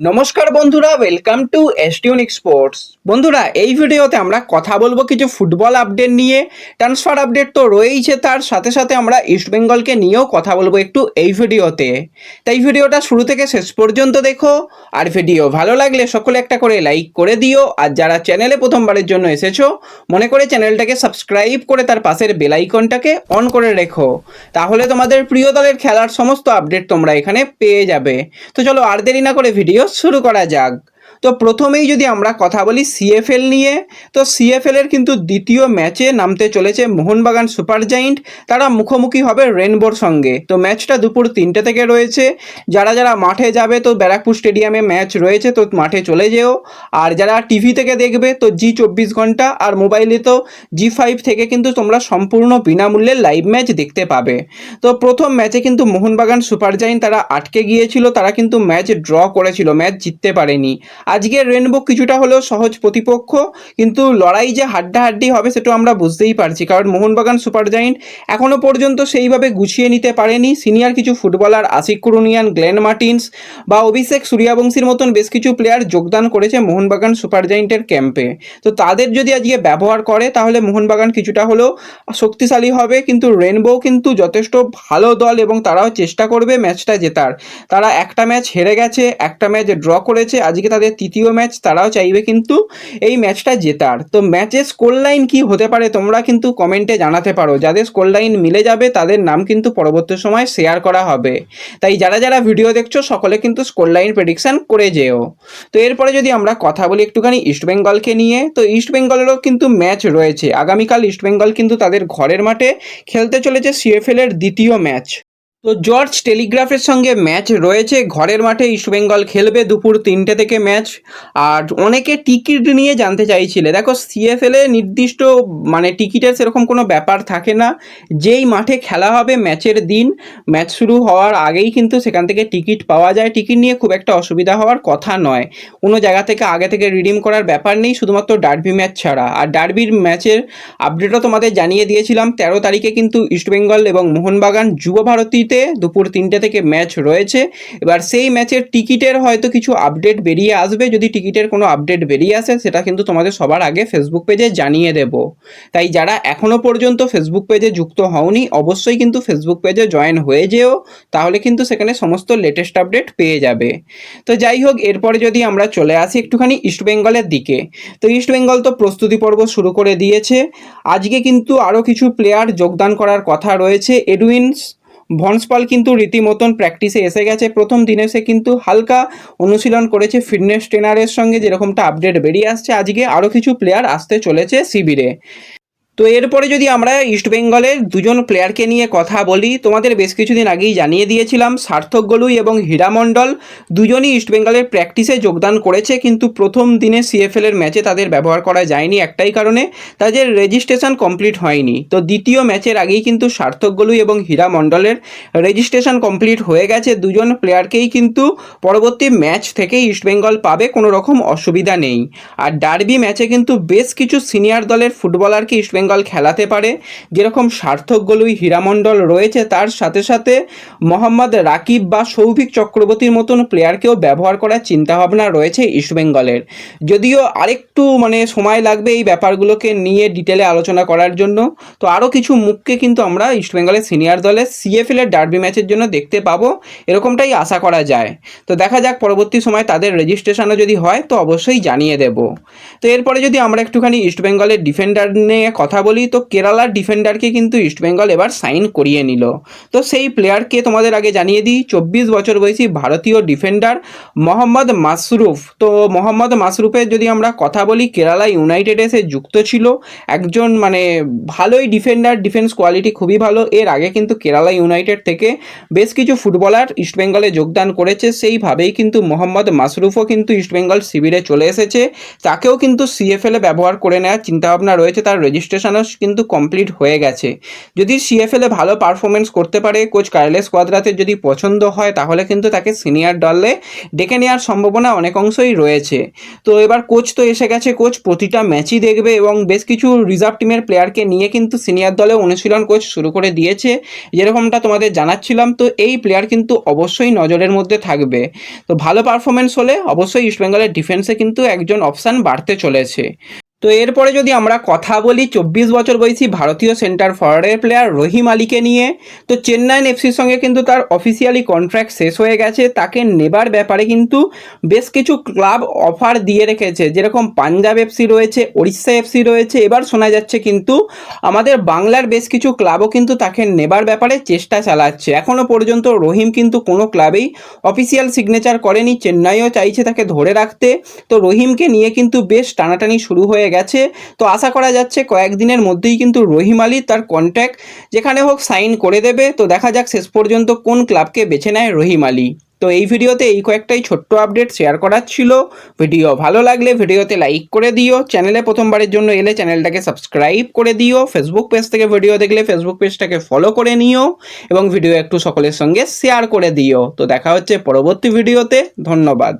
নমস্কার বন্ধুরা welcome to এসটিউনিক sports বন্ধুরা, এই ভিডিওতে আমরা কথা বলব কিছু ফুটবল আপডেট নিয়ে। ট্রান্সফার আপডেট তো রয়েইছে তার, সাথে সাথে আমরা ইস্টবেঙ্গলকে নিয়েও কথা বলব একটু এই ভিডিওতে। তাই ভিডিওটা শুরু থেকে শেষ পর্যন্ত দেখো, আর ভিডিও ভালো লাগলে সকলে একটা করে লাইক করে দিও, আর যারা চ্যানেলে প্রথমবারের জন্য এসেছ, মনে করে চ্যানেলটাকে সাবস্ক্রাইব করে তার পাশের বেল আইকনটাকে অন করে রেখো। তাহলে তোমাদের প্রিয় দলের খেলার সমস্ত আপডেট তোমরা এখানে পেয়ে যাবে। তো চলো আর দেরি না করে ভিডিও শুরু করা যাক। তো প্রথমেই যদি আমরা কথা বলি সিএফএল নিয়ে, তো সিএফএল এর কিন্তু দ্বিতীয় ম্যাচে নামতে চলেছে মোহনবাগান সুপার জাইন্ট তারা মুখোমুখি হবে রেনবোর সঙ্গে। তো ম্যাচটা দুপুর তিনটে থেকে রয়েছে। যারা যারা মাঠে যাবে, তো ব্যারাকপুর স্টেডিয়ামে ম্যাচ রয়েছে, তো মাঠে চলে যেও। আর যারা টিভি থেকে দেখবে, তো জি চব্বিশ ঘণ্টা। আর মোবাইলে তো জি ফাইভ থেকে কিন্তু তোমরা সম্পূর্ণ বিনামূল্যে লাইভ ম্যাচ দেখতে পাবে। তো প্রথম ম্যাচে কিন্তু মোহনবাগান সুপার জাইন্ট তারা আটকে গিয়েছিল। তারা কিন্তু ম্যাচ ড্র করেছিল, ম্যাচ জিততে পারেনি। আজকে রেনবো কিছুটা হলেও সহজ প্রতিপক্ষ, কিন্তু লড়াই যে হাড্ডাহাড্ডি হবে সেটা আমরা বুঝতেই পারছি, কারণ মোহনবাগান সুপার জাইন্ট এখনও পর্যন্ত সেইভাবে গুছিয়ে নিতে পারেনি। সিনিয়র কিছু footballer Ashique Kuruniyan, Glenn Martin's বা অভিষেক সূর্যবংশীর মতন বেশ কিছু প্লেয়ার যোগদান করেছে মোহনবাগান সুপার জাইন্টের ক্যাম্পে তো তাদের যদি আজকে ব্যবহার করে, তাহলে মোহনবাগান কিছুটা হলেও শক্তিশালী হবে, কিন্তু রেনবো কিন্তু যথেষ্ট ভালো দল এবং তারাও চেষ্টা করবে ম্যাচটা জেতার। তারা একটা ম্যাচ হেরে গেছে, একটা ম্যাচ ড্র করেছে, আজকে তাদের তৃতীয় ম্যাচ তারাও চাইবে কিন্তু এই ম্যাচটা জেতার। তো ম্যাচের স্কোর লাইন কী হতে পারে তোমরা কিন্তু কমেন্টে জানাতে পারো। যাদের স্কোর লাইন মিলে যাবে তাদের নাম কিন্তু পরবর্তী সময় শেয়ার করা হবে। তাই যারা যারা ভিডিও দেখছ সকলে কিন্তু স্কোর লাইন প্রেডিকশান করে যেও। তো এরপরে যদি আমরা কথা বলি একটুখানি ইস্টবেঙ্গলকে নিয়ে, তো ইস্টবেঙ্গলেরও কিন্তু ম্যাচ রয়েছে। আগামীকাল ইস্টবেঙ্গল কিন্তু তাদের ঘরের মাঠে খেলতে চলেছে সিএফএল এর দ্বিতীয় ম্যাচ তো জর্জ টেলিগ্রাফের সঙ্গে ম্যাচ রয়েছে। ঘরের মাঠে ইস্টবেঙ্গল খেলবে দুপুর তিনটে থেকে ম্যাচ। আর অনেকে টিকিট নিয়ে জানতে চাইছিলে। দেখো সিএফএল নির্দিষ্ট মানে টিকিটের সেরকম কোনো ব্যাপার থাকে না। যেই মাঠে খেলা হবে ম্যাচের দিন, ম্যাচ শুরু হওয়ার আগেই কিন্তু সেখান থেকে টিকিট পাওয়া যায়। টিকিট নিয়ে খুব একটা অসুবিধা হওয়ার কথা নয়। কোনো জায়গা থেকে আগে থেকে রিডিম করার ব্যাপার নেই, শুধুমাত্র ডার্বি ম্যাচ ছাড়া। আর ডার্বির ম্যাচের আপডেটও তোমাদের জানিয়ে দিয়েছিলাম, তেরো তারিখে কিন্তু ইস্টবেঙ্গল এবং মোহনবাগান যুব ভারতীতে দুপুর তিনটে থেকে ম্যাচ রয়েছে। এবার সেই ম্যাচের টিকিটের হয়তো কিছু আপডেট বেরিয়ে আসবে। যদি টিকিটের কোনো আপডেট বেরিয়ে আসে, সেটা কিন্তু তোমাদের সবার আগে ফেসবুক পেজে জানিয়ে দেব। তাই যারা এখনও পর্যন্ত ফেসবুক পেজে যুক্ত হওনি, অবশ্যই কিন্তু ফেসবুক পেজে জয়েন হয়ে যেও। তাহলে কিন্তু সেখানে সমস্ত লেটেস্ট আপডেট পেয়ে যাবে। তো যাই হোক, এরপরে যদি আমরা চলে আসি একটুখানি ইস্টবেঙ্গলের দিকে। তো ইস্টবেঙ্গল তো প্রস্তুতি পর্ব শুরু করে দিয়েছে। আজকে কিন্তু আরও কিছু প্লেয়ার যোগদান করার কথা রয়েছে। এডুইনস ভনসপাল কিন্তু রীতিমতন প্র্যাকটিসে এসে গেছে। প্রথম দিনে সে কিন্তু হালকা অনুশীলন করেছে ফিটনেস ট্রেনারের সঙ্গে, যেরকমটা আপডেট বেরিয়ে আসছে। আজকে আরও কিছু প্লেয়ার আসতে চলেছে শিবিরে তো এরপরে যদি আমরা ইস্টবেঙ্গলের দুজন প্লেয়ারকে নিয়ে কথা বলি, তোমাদের বেশ কিছুদিন আগেই জানিয়ে দিয়েছিলাম, সার্থক গলুই এবং হীরামণ্ডল দুজনই ইস্টবেঙ্গলের প্র্যাকটিসে যোগদান করেছে, কিন্তু প্রথম দিনে সিএফএল এর ম্যাচে তাদের ব্যবহার করা যায়নি একটাই কারণে, তাদের রেজিস্ট্রেশন কমপ্লিট হয়নি। তো দ্বিতীয় ম্যাচের আগেই কিন্তু সার্থক গলুই এবং হীরামণ্ডলের রেজিস্ট্রেশন কমপ্লিট হয়ে গেছে দুজন প্লেয়ারকেই কিন্তু পরবর্তী ম্যাচ থেকেই ইস্টবেঙ্গল পাবে, কোনো রকম অসুবিধা নেই। আর ডার্বি ম্যাচে কিন্তু বেশ কিছু সিনিয়র দলের ফুটবলারকে ইস্টবেঙ্গল বেঙ্গল খেলাতে পারে। যেরকম সার্থক গলুই হীরামণ্ডল রয়েছে, তার সাথে সাথে মোহাম্মদ রাকিব বা সৌভিক চক্রবর্তীর মতন প্লেয়ারকেও ব্যবহার করার চিন্তাভাবনা রয়েছে ইস্টবেঙ্গলের যদিও আরেকটু মানে সময় লাগবে এই ব্যাপারগুলোকে নিয়ে ডিটেলে আলোচনা করার জন্য। তো আরও কিছু মুখকে কিন্তু আমরা ইস্টবেঙ্গলের সিনিয়র দলের সিএফএল এর ডার্বি ম্যাচের জন্য দেখতে পাবো। এরকমটাই আশা করা যায়। তো দেখা যাক পরবর্তী সময় তাদের রেজিস্ট্রেশনও যদি হয়, তো অবশ্যই জানিয়ে দেব। তো এরপরে যদি আমরা একটুখানি ইস্টবেঙ্গলের ডিফেন্ডার নিয়ে কথা বলি, তো কেরালার ডিফেন্ডারকে কিন্তু ইস্টবেঙ্গল এবার সাইন করিয়ে নিল। তো সেই প্লেয়ারকে তোমাদের আগে জানিয়ে দিই, চব্বিশ বছর বয়সী ভারতীয় ডিফেন্ডার মোহাম্মদ মাসরুফ। তো মোহাম্মদ মাসরুফের যদি আমরা কথা বলি, কেরালা ইউনাইটেডে সে যুক্ত ছিল। একজন মানে ভালোই ডিফেন্ডার ডিফেন্স কোয়ালিটি খুবই ভালো। এর আগে কিন্তু কেরালা ইউনাইটেড থেকে বেশ কিছু ফুটবলার ইস্টবেঙ্গলে যোগদান করেছে। সেইভাবেই কিন্তু মোহাম্মদ মাসরুফও কিন্তু ইস্টবেঙ্গল শিবিরে চলে এসেছে। তাকেও কিন্তু সিএফএলে ব্যবহার করে নেওয়ার চিন্তাভাবনা রয়েছে, তার রেজিস্ট্রেশন রেজিস্ট্রেশনও কিন্তু কমপ্লিট হয়ে গেছে। যদি সিএফএলে ভালো পারফরমেন্স করতে পারে কোচ কার্লেস কোয়াদ্রাতের যদি পছন্দ হয়, তাহলে কিন্তু তাকে সিনিয়র দলে ডেকে নেওয়ার সম্ভাবনা অনেক অংশই রয়েছে। তো এবার কোচ তো এসে গেছে কোচ প্রতিটা ম্যাচই দেখবে এবং বেশ কিছু রিজার্ভ টিমের প্লেয়ারকে নিয়ে কিন্তু সিনিয়র দলে অনুশীলন কোচ শুরু করে দিয়েছে। যেরকমটা তোমাদের জানাচ্ছিলাম, তো এই প্লেয়ার কিন্তু অবশ্যই নজরের মধ্যে থাকবে। তো ভালো পারফরমেন্স হলে অবশ্যই ইস্টবেঙ্গলের ডিফেন্সে কিন্তু একজন অপশান বাড়তে চলেছে। তো এরপরে যদি আমরা কথা বলি, চব্বিশ বছর বয়সী ভারতীয় সেন্টার ফরওয়ার্ডের প্লেয়ার রহিম আলীকে নিয়ে, তো চেন্নাইন এফসির সঙ্গে কিন্তু তার অফিসিয়ালি কন্ট্রাক্ট শেষ হয়ে গেছে। তাকে নেবার ব্যাপারে কিন্তু বেশ কিছু ক্লাব অফার দিয়ে রেখেছে। যেরকম পাঞ্জাব এফসি রয়েছে, ওড়িশা এফসি রয়েছে, এবার শোনা যাচ্ছে কিন্তু আমাদের বাংলার বেশ কিছু ক্লাবও কিন্তু তাকে নেবার ব্যাপারে চেষ্টা চালাচ্ছে। এখনও পর্যন্ত রহিম কিন্তু কোনো ক্লাবেই অফিসিয়াল সিগনেচার করেনি। চেন্নাইও চাইছে তাকে ধরে রাখতে। তো রহিমকে নিয়ে কিন্তু বেশ টানাটানি শুরু হয়ে গেছে। তো আশা করা যাচ্ছে কয়েকদিনের মধ্যেই কিন্তু রহিম আলী তার কন্ট্যাক্ট যেখানে হোক সাইন করে দেবে। তো দেখা যাক শেষ পর্যন্ত কোন ক্লাবকে বেছে নেয় রহিম আলী। তো এই ভিডিওতে এই কয়েকটাই ছোট্ট আপডেট শেয়ার করার ছিল। ভিডিও ভালো লাগলে ভিডিওতে লাইক করে দিও। চ্যানেলে প্রথমবারের জন্য এলে চ্যানেলটাকে সাবস্ক্রাইব করে দিও। ফেসবুক পেজ থেকে ভিডিও দেখলে ফেসবুক পেজটাকে ফলো করে নিও এবং ভিডিও একটু সকলের সঙ্গে শেয়ার করে দিও। তো দেখা হচ্ছে পরবর্তী ভিডিওতে ধন্যবাদ।